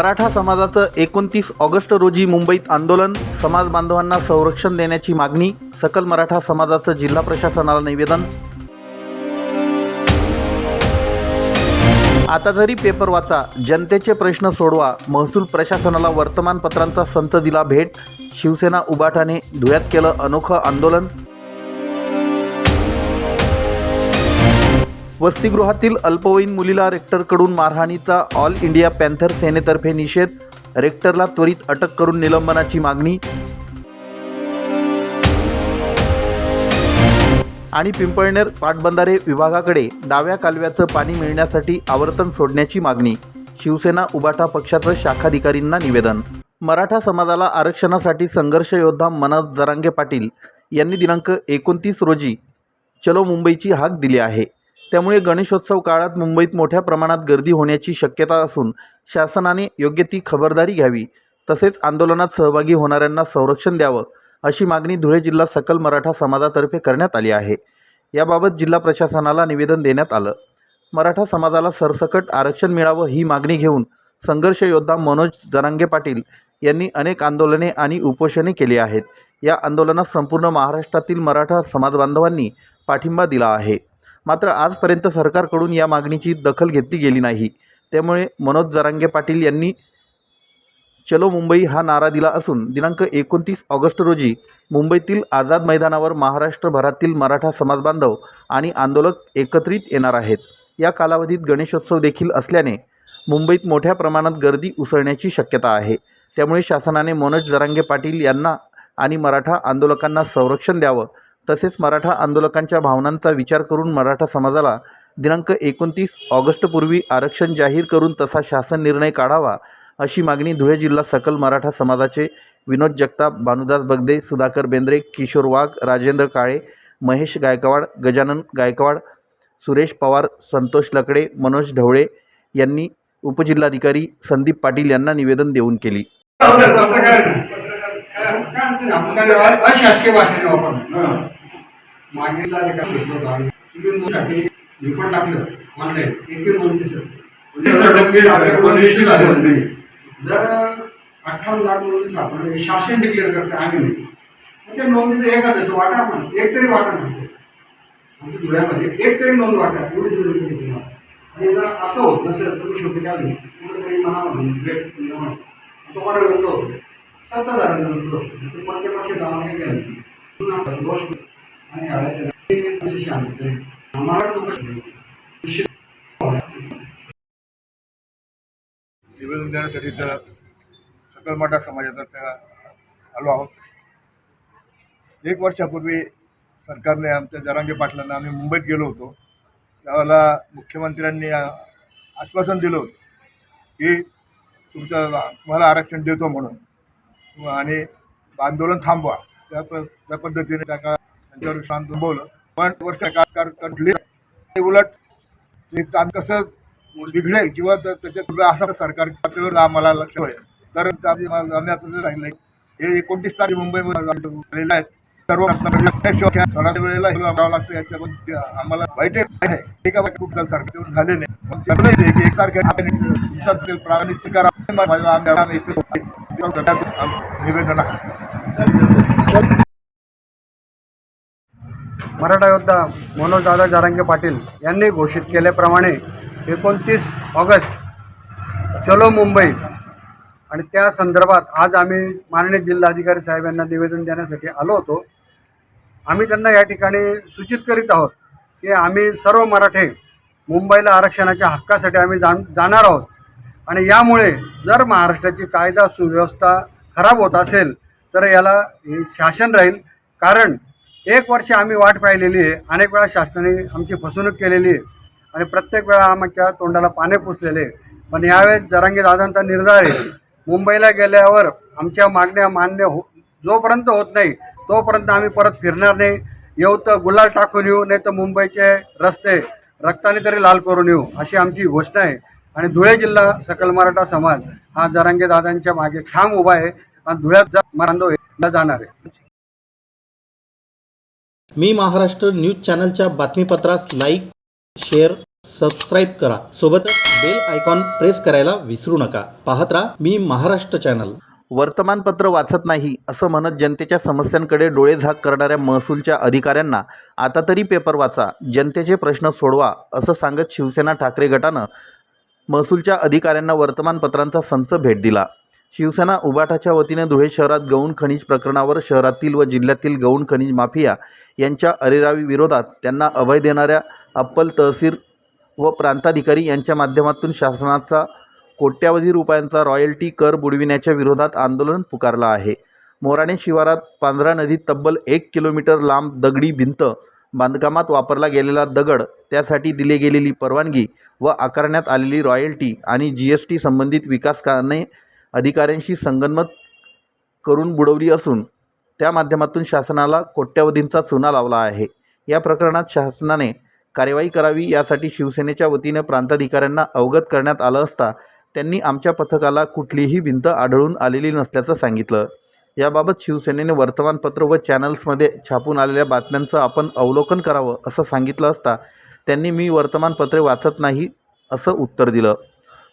मराठा समाजाचं एकोणतीस ऑगस्ट रोजी मुंबईत आंदोलन समाज बांधवांना संरक्षण देण्याची मागणी सकल मराठा समाजाचं जिल्हा प्रशासनाला निवेदन. आता तरी पेपर वाचा जनतेचे प्रश्न सोडवा महसूल प्रशासनाला वर्तमानपत्रांचा संच दिला भेट शिवसेना उबाठाने धुळ्यात केलं अनोखं आंदोलन वसतिगृहातील अल्पवयीन मुलीला रेक्टरकडून मारहाणीचा ऑल इंडिया पॅन्थर सेनेतर्फे निषेध रेक्टरला त्वरित अटक करून निलंबनाची मागणी. आणि पिंपळनेर पाटबंधारे विभागाकडे डाव्या कालव्याचं पाणी मिळण्यासाठी आवर्तन सोडण्याची मागणी. शिवसेना उबाटा पक्षाचं शाखाधिकारींना निवेदन. मराठा समाजाला आरक्षणासाठी संघर्ष योद्धा मनोज जरांगे पाटील यांनी दिनांक एकोणतीस रोजी चलो मुंबईची हाक दिली आहे. त्यामुळे गणेशोत्सव काळात मुंबईत मोठ्या प्रमाणात गर्दी होण्याची शक्यता असून शासनाने योग्य ती खबरदारी घ्यावी. तसेच आंदोलनात सहभागी होणाऱ्यांना संरक्षण द्यावं अशी मागणी धुळे जिल्हा सकल मराठा समाजातर्फे करण्यात आली आहे. याबाबत जिल्हा प्रशासनाला निवेदन देण्यात आलं. मराठा समाजाला सरसकट आरक्षण मिळावं ही मागणी घेऊन संघर्ष योद्धा मनोज जरांगे पाटील यांनी अनेक आंदोलने आणि उपोषणे केली आहेत. या आंदोलनात संपूर्ण महाराष्ट्रातील मराठा समाजबांधवांनी पाठिंबा दिला आहे. मात्र आजपर्यंत सरकारकडून या मागणीची दखल घेतली गेली नाही. त्यामुळे मनोज जरांगे पाटील यांनी चलो मुंबई हा नारा दिला असून दिनांक एकोणतीस ऑगस्ट रोजी मुंबईतील आझाद मैदानावर महाराष्ट्रभरातील मराठा समाजबांधव आणि आंदोलक एकत्रित येणार आहेत. या कालावधीत गणेशोत्सव देखील असल्याने मुंबईत मोठ्या प्रमाणात गर्दी उसळण्याची शक्यता आहे. त्यामुळे शासनाने मनोज जरांगे पाटील यांना आणि मराठा आंदोलकांना संरक्षण द्यावं तसेच मराठा आंदोलकांच्या भावनांचा विचार करून मराठा समाजाला दिनांक एकोणतीस ऑगस्टपूर्वी आरक्षण जाहीर करून तसा शासन निर्णय काढावा अशी मागणी धुळे जिल्हा सकल मराठा समाजाचे विनोद जगताप भानुदास बगदे सुधाकर बेंद्रे किशोर वाघ राजेंद्र काळे महेश गायकवाड गजानन गायकवाड सुरेश पवार संतोष लकडे मनोज ढवळे यांनी उपजिल्हाधिकारी संदीप पाटील यांना निवेदन देऊन केली. अशासकीय भाषेने वापरणं मागील अधिकार मी पण टाकलं. ऑनलाईन. निश्चित आहे. जर अठ्ठावन्न लाख नोंदी सापडले शासन डिक्लेअर करते आम्ही नाही. मग त्या नोंदीचं एका देतो वाटा पण एक तरी वाटा म्हणते आमच्या धुळ्यामध्ये एक तरी नोंद वाटा. एवढी घेतली तुम्हाला. आणि जर असं होत नसेल तर मी शेवटी काय कुठेतरी मनावर बेस्ट निर्माण तो कोणा विरुद्ध होतो. सत्ताधाऱ्यांविरुद्ध ते आणि शांत आम्हाला लोक देण्यासाठी तर सकल मराठा समाजातर्फे आलो आहोत. एक वर्षापूर्वी सरकारने आमच्या जरांगे पाटलांना आम्ही मुंबईत गेलो होतो. त्यावेळेला मुख्यमंत्र्यांनी आश्वासन दिलं होतं की तुमचं तुम्हाला आरक्षण देतो म्हणून. आणि आंदोलन थांबवा. त्या प त्या पद्धतीने त्या काळात त्यांच्यावर शांत थांबवलं. पण वर्ष कार कंटली. उलट ते काम कसं बिघडेल किंवा त्याच्यात असं सरकार पातळीवर आम्हाला लक्ष होईल? तर आम्ही आम्ही आता राहिलं. हे एकोणतीस तारीख मुंबईमध्ये झालेलं आहे. सर्व वेळेला करावं लागतं याच्याबद्दल आम्हाला वाईट आहे. ठीक आहे खूप सारखे. झाले नाही. एकसारखे प्रामाणिक करा. निवेदन आहे. मराठा योद्धा मनोजदादा जारांगे पाटील यांनी घोषित केल्याप्रमाणे एकोणतीस ऑगस्ट चलो मुंबई. आणि त्या संदर्भात आज आम्ही माननीय जिल्हाधिकारी साहेब यांना निवेदन देण्यासाठी आलो होतो. आम्ही त्यांना या ठिकाणी सूचित करीत आहोत की आम्ही सर्व मराठे मुंबईला आरक्षणाच्या हक्कासाठी आम्ही जाण जाणार आहोत. आणि यामुळे जर महाराष्ट्राची कायदा सुव्यवस्था खराब होत असेल तर याला हे शासन राहील. कारण एक वर्ष आम्ही वाट पाहिलेली आहे. अनेक वेळा शासनाने आमची फसवणूक केलेली आहे. आणि प्रत्येक वेळा आमच्या तोंडाला पाने पुसलेले आहे. पण यावेळेस जरांगी दादांचा निर्धार आहे. मुंबईला गेल्यावर आमच्या मागण्या मान्य हो जोपर्यंत होत नाही तोपर्यंत आम्ही परत फिरणार नाही. येऊ तर गुलाल टाकून येऊ नाही तर मुंबईचे रस्ते रक्ताने तरी लाल करून येऊ अशी आमची घोषणा आहे. आणि धुळे जिल्हा सकल मराठा समाज हा जरांगे दादांच्या मागे ठाम उभा आहे आणि धुळ्यात जा जाणार आहे. मी महाराष्ट्र न्यूज चॅनलच्या बातमीपत्रास लाईक शेअर सबस्क्राईब करा. सोबतच बेल आयकॉन प्रेस करायला विसरू नका. पाहत राहा मी महाराष्ट्र चॅनल. वर्तमानपत्र वाचत नाही असं म्हणत जनतेच्या समस्यांकडे डोळेझाक करणाऱ्या महसूलच्या अधिकाऱ्यांना आता तरी पेपर वाचा जनतेचे प्रश्न सोडवा असं सांगत शिवसेना ठाकरे गटानं महसूलच्या अधिकाऱ्यांना वर्तमानपत्रांचा संच भेट दिला. शिवसेना उबाटाच्या वतीने धुळे शहरात गौण खनिज प्रकरणावर शहरातील व जिल्ह्यातील गौण खनिज माफिया यांच्या अरेरावी विरोधात त्यांना अभय देणाऱ्या अप्पल तहसील व प्रांताधिकारी यांच्या माध्यमातून शासनाचा कोट्यावधी रुपयांचा रॉयल्टी कर बुडविण्याच्या विरोधात आंदोलन पुकारलं आहे. मोराणे शिवारात पांढरा नदीत तब्बल एक किलोमीटर लांब दगडी भिंत बांधकामात वापरला गेलेला दगड त्यासाठी दिली गेलेली परवानगी व आकारण्यात आलेली रॉयल्टी आणि जी एस टी संबंधित विकासकाने अधिकाऱ्यांशी संगनमत करून बुडवली असून त्या माध्यमातून शासनाला कोट्यवधींचा चुना लावला आहे. या प्रकरणात शासनाने कार्यवाही करावी यासाठी शिवसेनेच्या वतीने प्रांताधिकाऱ्यांना अवगत करण्यात आलं असता त्यांनी आमच्या पथकाला कुठलीही भिंत आढळून आलेली नसल्याचं सांगितलं. याबाबत शिवसेनेने वर्तमानपत्र व चॅनल्समध्ये छापून आलेल्या बातम्यांचं आपण अवलोकन करावं असं सांगितलं असता त्यांनी मी वर्तमानपत्रे वाचत नाही असं उत्तर दिलं.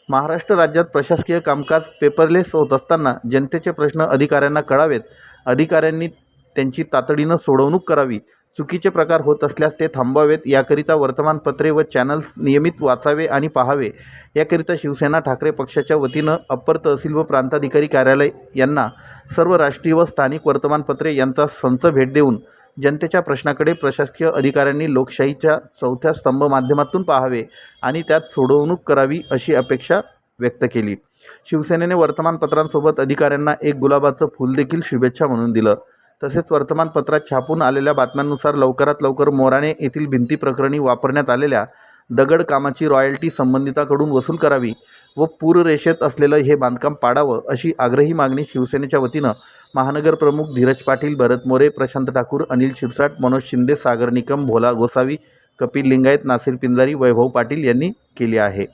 महाराष्ट्र राज्यात प्रशासकीय कामकाज पेपरलेस होत असताना जनतेचे प्रश्न अधिकाऱ्यांना कळावेत. अधिकाऱ्यांनी त्यांची तातडीनं सोडवणूक करावी. चुकीचे प्रकार होत असल्यास ते थांबवावेत याकरिता वर्तमानपत्रे व चॅनल्स नियमित वाचावे आणि पाहावे. याकरिता शिवसेना ठाकरे पक्षाच्या वतीनं अप्पर तहसील व प्रांताधिकारी कार्यालय यांना सर्व राष्ट्रीय व स्थानिक वर्तमानपत्रे यांचा संच भेट देऊन जनतेच्या प्रश्नाकडे प्रशासकीय अधिकाऱ्यांनी लोकशाहीच्या चौथ्या स्तंभ माध्यमातून पाहावे आणि त्यात सोडवणूक करावी अशी अपेक्षा व्यक्त केली. शिवसेनेने वर्तमानपत्रांसोबत अधिकाऱ्यांना एक गुलाबाचं फूल देखील शुभेच्छा म्हणून दिलं. तसेच वर्तमानपत्रात छापून आलेल्या बातम्यांनुसार लवकरात लवकर मोराणे येथील भिंती प्रकरणी वापरण्यात आलेल्या दगड कामाची रॉयल्टी संबंधिताकडून वसूल करावी व पूररेषेत असलेलं हे बांधकाम पाडावं अशी आग्रही मागणी शिवसेनेच्या वतीनं महानगर प्रमुख धीरज पाटील भरत मोरे प्रशांत ठाकूर अनिल शिरसाट मनोज शिंदे सागर निकम भोला गोसावी कपिल लिंगायत नासिर पिंजारी वैभव पाटील यांनी केली आहे.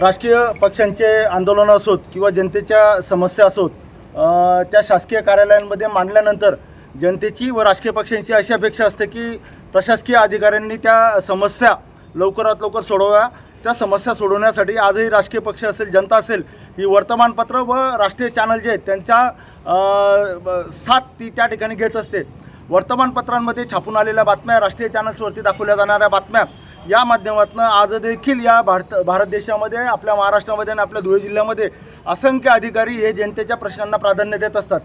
राजकीय पक्षांचे आंदोलनं असोत किंवा जनतेच्या समस्या असोत त्या शासकीय कार्यालयांमध्ये मांडल्यानंतर जनतेची व राजकीय पक्षांची अशी अपेक्षा असते की प्रशासकीय अधिकाऱ्यांनी त्या समस्या लवकरात लवकर सोडवाव्या. त्या समस्या सोडवण्यासाठी आजही राजकीय पक्ष असेल जनता असेल ही वर्तमानपत्र व राष्ट्रीय चॅनल जे आहेत त्यांच्या साथ ती त्या ठिकाणी घेत असते. वर्तमानपत्रांमध्ये छापून आलेल्या बातम्या राष्ट्रीय चॅनल्सवरती दाखवल्या जाणाऱ्या बातम्या या माध्यमातून आज देखील या भारत भारत देशामध्ये आपल्या महाराष्ट्रामध्ये आणि आपल्या धुळे जिल्ह्यामध्ये असंख्य अधिकारी हे जनतेच्या प्रश्नांना प्राधान्य देत असतात.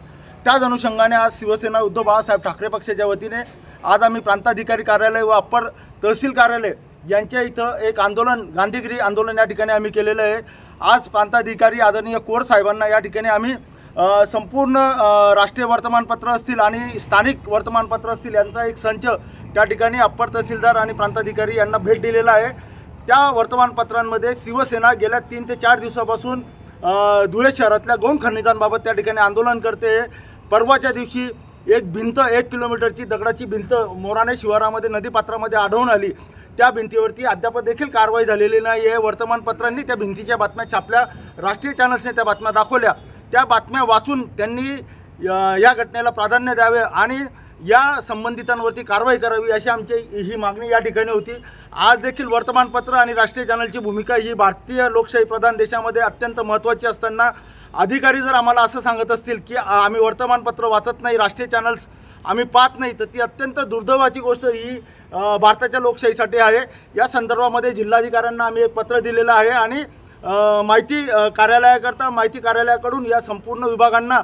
त्याच अनुषंगाने आज शिवसेना उद्धव बाळासाहेब ठाकरे पक्षाच्या वतीने आज आम्ही प्रांताधिकारी कार्यालय व अप्पर तहसील कार्यालय यांच्या इथं एक आंदोलन गांधीगिरी आंदोलन या ठिकाणी आम्ही केलेलं आहे. आज प्रांताधिकारी आदरणीय कोर साहेबांना या ठिकाणी आम्ही संपूर्ण राष्ट्रीय वर्तमानपत्र असतील आणि स्थानिक वर्तमानपत्र असतील यांचा एक संच त्या ठिकाणी अप्पर तहसीलदार आणि प्रांताधिकारी यांना भेट दिलेला आहे. त्या वर्तमानपत्रांमध्ये शिवसेना गेल्या तीन ते चार दिवसापासून धुळे शहरातल्या गौण खनिजांबाबत त्या ठिकाणी आंदोलन करते. परवाच्या दिवशी एक भिंत एक किलोमीटरची दगडाची भिंत मोराणे शिवारामध्ये नदीपात्रामध्ये आढळून आली. त्या भिंतीवरती अद्याप देखील कारवाई झालेली नाही आहे वर्तमानपत्रांनी त्या भिंतीच्या बातम्या छापल्या. राष्ट्रीय चॅनल्सने त्या बातम्या दाखवल्या. त्या बातम्या वाचून त्यांनी या घटनेला प्राधान्य द्यावे आणि या संबंधितांवरती कारवाई करावी अशी आमची ही मागणी या ठिकाणी होती. आज देखील वर्तमानपत्र आणि राष्ट्रीय चॅनलची भूमिका ही भारतीय लोकशाही प्रधान देशामध्ये अत्यंत महत्त्वाची असताना अधिकारी जर आम्हाला असं सांगत असतील की आम्ही वर्तमानपत्र वाचत नाही राष्ट्रीय चॅनल्स आम्ही पाहत नाही तर ती अत्यंत दुर्दैवाची गोष्ट ही भारताच्या लोकशाहीसाठी आहे. या संदर्भामध्ये जिल्हाधिकाऱ्यांना आम्ही एक पत्र दिलेलं आहे आणि माहिती कार्यालयाकरता माहिती कार्यालयाकडून या संपूर्ण विभागांना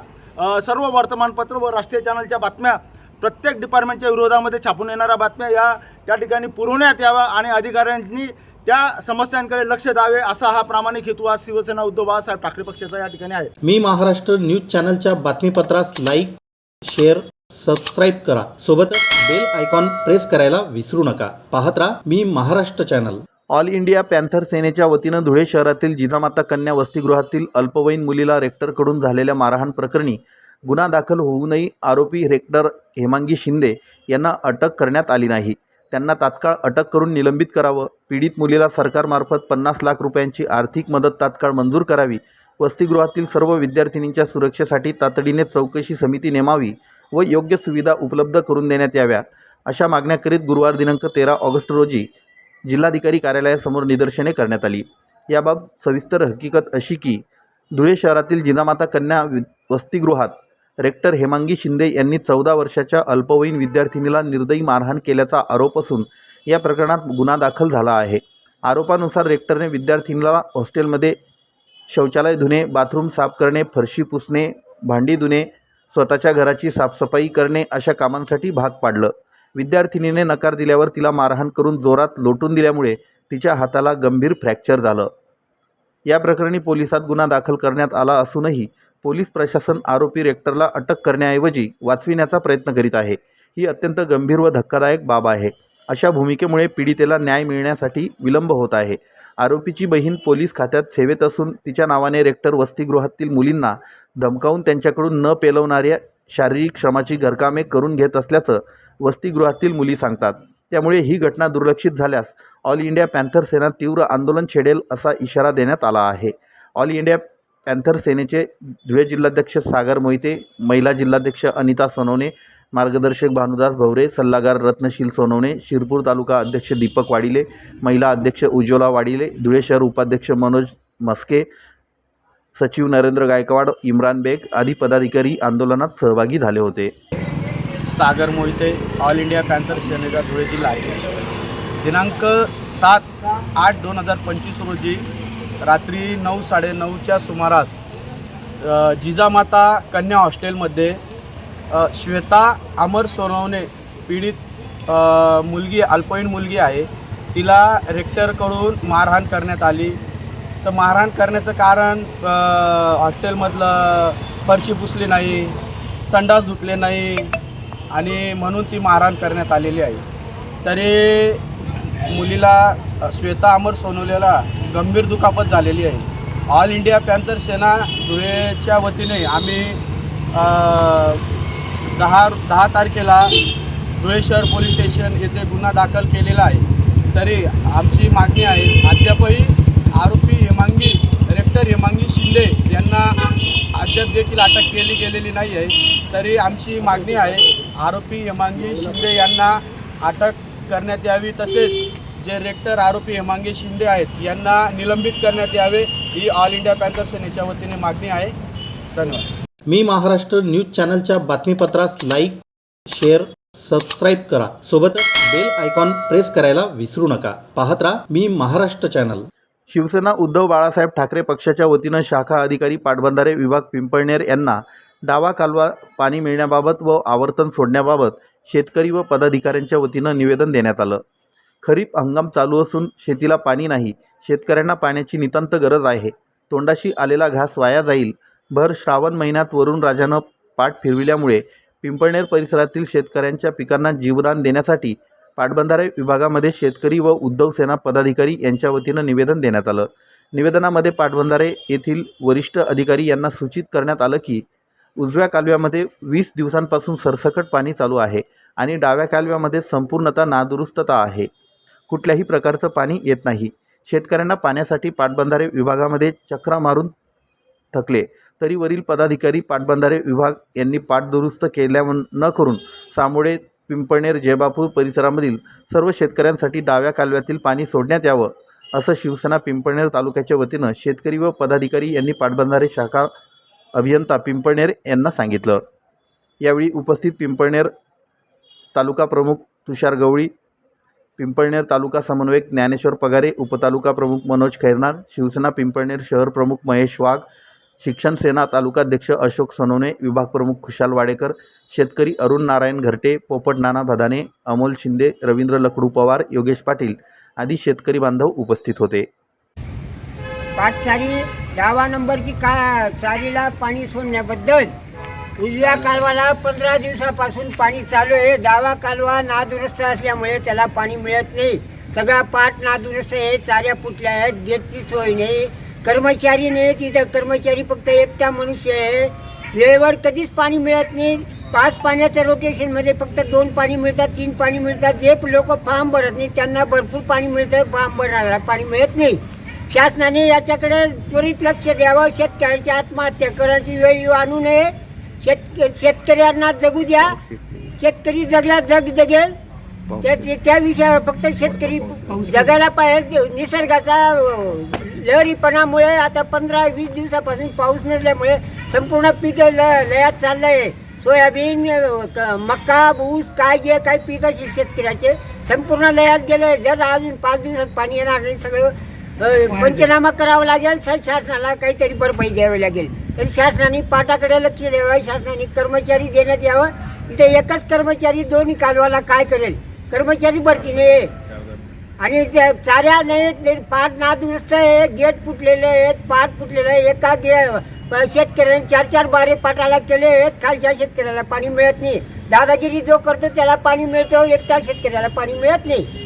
सर्व वर्तमानपत्र व राष्ट्रीय चॅनलच्या बातम्या प्रत्येक डिपार्टमेंटच्या विरोधामध्ये छापून येणाऱ्या बातम्या या त्या ठिकाणी पुरवण्यात याव्या आणि अधिकाऱ्यांनी त्या समस्यांकडे लक्ष द्यावे असा हा प्रामाणिक हेतू आज शिवसेना उद्धव बाळासाहेब ठाकरे पक्षाचा या ठिकाणी आहे. मी महाराष्ट्र न्यूज चॅनलच्या बातमीपत्रास लाईक शेअर सबस्क्राईब करा. सोबतच बेल आयकॉन प्रेस करायला विसरू नका. पाहत राहा मी Maharashtra channel. All India panther सेनेच्या वतीनं धुळे शहरातील जिजामाता कन्या वसतिगृहातील अल्पवयीन मुलीला रेक्टरकडून झालेल्या मारहाण प्रकरणी गुन्हा दाखल होऊनही आरोपी रेक्टर हेमांगी शिंदे यांना अटक करण्यात आली नाही. त्यांना तात्काळ अटक करून निलंबित करावं. पीडित मुलीला सरकारमार्फत पन्नास लाख रुपयांची आर्थिक मदत तात्काळ मंजूर करावी. वसतिगृहातील सर्व विद्यार्थिनींच्या सुरक्षेसाठी तातडीने चौकशी समिती नेमावी व योग्य सुविधा उपलब्ध करून देण्यात याव्या. अशा मागण्या करीत गुरुवार दिनांक तेरा ऑगस्ट रोजी जिल्हाधिकारी कार्यालयासमोर निदर्शने करण्यात आली. याबाबत सविस्तर हकीकत अशी की धुळे शहरातील जिजामाता कन्या वि वसतिगृहात रेक्टर हेमांगी शिंदे यांनी चौदा वर्षाच्या अल्पवयीन विद्यार्थिनीला निर्दयी मारहाण केल्याचा आरोप असून या प्रकरणात गुन्हा दाखल झाला आहे. आरोपानुसार रेक्टरने विद्यार्थिनीला हॉस्टेलमध्ये शौचालय धुणे बाथरूम साफ करणे फरशी पुसणे भांडी धुणे स्वतःच्या घराची साफसफाई करणे अशा कामांसाठी भाग पाडलं. विद्यार्थिनीने नकार दिल्यावर तिला मारहाण करून जोरात लोटून दिल्यामुळे तिच्या हाताला गंभीर फ्रॅक्चर झालं. या प्रकरणी पोलिसात गुन्हा दाखल करण्यात आला असूनही पोलीस प्रशासन आरोपी रेक्टरला अटक करण्याऐवजी वाचविण्याचा प्रयत्न करीत आहे. ही अत्यंत गंभीर व धक्कादायक बाब आहे. अशा भूमिकेमुळे पीडितेला न्याय मिळण्यासाठी विलंब होत आहे. आरोपीची बहीण पोलीस खात्यात सेवेत असून तिच्या नावाने रेक्टर वसतिगृहातील मुलींना धमकावून त्यांच्याकडून न पेलवणाऱ्या शारीरिक श्रमाची घरकामे करून घेत असल्याचं वसतिगृहातील मुली सांगतात. त्यामुळे ही घटना दुर्लक्षित झाल्यास ऑल इंडिया पॅन्थर सेना तीव्र आंदोलन छेडेल असा इशारा देण्यात आला आहे. ऑल इंडिया पॅन्थर सेनेचे धुळे जिल्हाध्यक्ष सागर मोहिते महिला जिल्हाध्यक्ष अनिता सोनवणे मार्गदर्शक भानुदास भवरे सल्लागार रत्नशील सोनवणे शिरपूर तालुका अध्यक्ष दीपक वाडिले महिला अध्यक्ष उज्ज्वला वाडिले धुळे शहर उपाध्यक्ष मनोज मस्के सचिव नरेंद्र गायकवाड इम्रान बेग आदी पदाधिकारी आंदोलनात सहभागी झाले होते. Sagar Mohite all India panther सेनेचा धुळे जिल्हा आहे. दिनांक सात आठ दोन हजार पंचवीस रोजी रात्री नऊ साडेनऊच्या सुमारास जिजामाता कन्या हॉस्टेलमध्ये श्वेता अमर सोनवणे पीडित मुलगी अल्पवयीन मुलगी आहे. तिला रेक्टरकडून मारहाण करण्यात आली. तर मारहाण करण्याचं कारण हॉस्टेलमधलं फरशी पुसली नाही संडास धुतले नाही आणि म्हणून ती मारहाण करण्यात आलेली आहे. तरी मुलीला श्वेता अमर सोनवलेला गंभीर दुखापत झालेली आहे. ऑल इंडिया पॅन्थर सेना धुळेच्या वतीने आम्ही दहा दहा तारखेला धुळे शहर पोलीस स्टेशन येथे गुन्हा दाखल केलेला आहे. तरी आमची मागणी आहे अद्यापही आरोपी हेमांगी रेक्टर हेमांगी शिंदे यांना अद्याप देखील अटक केली गेलेली नाही आहे. तरी आमची मागणी आहे आरोपी हेमांगी शिंदे यांना अटक करण्यात यावी तसेच जे रेक्टर आरोपी हेमांगी शिंदे आहेत यांना निलंबित करण्यात यावे ही ऑल इंडिया पॅन्थर सेनेच्या वतीने मागणी आहे. धन्यवाद. मी महाराष्ट्र न्यूज चॅनलच्या बातमीपत्रास लाईक शेअर सबस्क्राईब करा. सोबतच बेल आयकॉन प्रेस करायला विसरू नका. पाहत राहा मी महाराष्ट्र चॅनल. शिवसेना उद्धव बाळासाहेब ठाकरे पक्षाच्या वतीनं शाखा अधिकारी पाटबंधारे विभाग पिंपळनेर यांना डावा कालवा पाणी मिळण्याबाबत व आवर्तन सोडण्याबाबत शेतकरी व पदाधिकाऱ्यांच्या वतीनं निवेदन देण्यात आलं. खरीप हंगाम चालू असून शेतीला पाणी नाही शेतकऱ्यांना पाण्याची नितांत गरज आहे. तोंडाशी आलेला घास वाया जाईल. भर श्रावण महिन्यात वरुण राजानं पाठ फिरविल्यामुळे पिंपळनेर परिसरातील शेतकऱ्यांच्या पिकांना जीवदान देण्यासाठी पाटबंधारे विभागामध्ये शेतकरी व उद्धव सेना पदाधिकारी यांच्या वतीनं निवेदन देण्यात आलं. निवेदनामध्ये पाटबंधारे येथील वरिष्ठ अधिकारी यांना सूचित करण्यात आलं की उजव्या कालव्यामध्ये वीस दिवसांपासून सरसकट पाणी चालू आहे आणि डाव्या कालव्यामध्ये संपूर्णतः नादुरुस्तता आहे. कुठल्याही प्रकारचं पाणी येत नाही. शेतकऱ्यांना पाण्यासाठी पाटबंधारे विभागामध्ये चक्रा मारून थकले. तरी वरील पदाधिकारी पाटबंधारे विभाग यांनी पाठदुरुस्त केल्या न करून सामोडे पिंपळनेर जयबापूर परिसरामधील सर्व शेतकऱ्यांसाठी डाव्या कालव्यातील पाणी सोडण्यात यावं असं शिवसेना पिंपळनेर तालुक्याच्या वतीनं शेतकरी व पदाधिकारी यांनी पाटबंधारे शाखा अभियंता पिंपळनेर यांना सांगितलं. यावेळी उपस्थित पिंपळनेर तालुका प्रमुख तुषार गवळी पिंपळनेर तालुका समन्वयक ज्ञानेश्वर पगारे उपतालुका प्रमुख मनोज खैरनार शिवसेना पिंपळनेर शहर प्रमुख महेश वाघ शिक्षण सेना तालुकाध्यक्ष अशोक सोनवणे विभाग प्रमुख खुशाल वाडेकर शेतकरी अरुण नारायण घरटे पोपट नाना भदाने अमोल शिंदे रवींद्र लकडू पवार योगेश पाटील आदी शेतकरी बांधव उपस्थित होते. पाटचारी डावा नंबरची का चारीला पाणी सोडण्याबद्दल उजव्या कालवाला पंधरा दिवसापासून पाणी चालू आहे. डावा कालवा नादुरुस्त असल्यामुळे त्याला पाणी मिळत नाही. सगळा पाठ नादुरुस्त आहे. चाऱ्या फुटल्या आहेत. गेटची सोय नाही. कर्मचारी नाही. तिथं कर्मचारी फक्त एकटा मनुष्य आहे. वेळेवर कधीच पाणी मिळत नाही. पाच पाण्याच्या रोटेशनमध्ये फक्त दोन पाणी मिळतात तीन पाणी मिळतात. जे लोक फार्म भरत नाही. त्यांना भरपूर पाणी मिळतं. फार्म भरायला पाणी मिळत नाही. शासनाने याच्याकडे त्वरित लक्ष द्यावं. शेतकऱ्यांची आत्महत्या करायची वेळ येऊ आणू नये. शेत शेतकऱ्यांना जगू द्या. शेतकरी जगला जग जगेल. त्या त्या- विषयावर फक्त शेतकरी जगायला पाहिजे. निसर्गाचा लहरीपणामुळे आता पंधरा वीस दिवसापासून पाऊस नसल्यामुळे संपूर्ण पीक ल- लयात चाललंय. सोयाबीन क- मका ऊस काय जे काही पीक असेल शेतकऱ्याचे संपूर्ण लयात गेले जर अजून पाच दिवसात पाणी येणार नाही सगळं पंचनामा करावा लागेल शासनाला काहीतरी भरपाई द्यावी लागेल. तर शासनाने पाटाकडे लक्ष द्यावं शासनाने कर्मचारी देण्यात यावं. इथे एकच कर्मचारी दोन्ही कालवाला काय करेल? कर्मचारी भरती आणि त्या चाऱ्या नाही पाट नादुरुस्त आहे गेट फुटलेले आहेत पाट फुटलेले आहे. एका गे शेतकऱ्याने चार चार बारे पाटाला केले आहेत. खालच्या शेतकऱ्याला पाणी मिळत नाही. दादागिरी जो करतो त्याला पाणी मिळतो एकट्या शेतकऱ्याला पाणी मिळत नाही.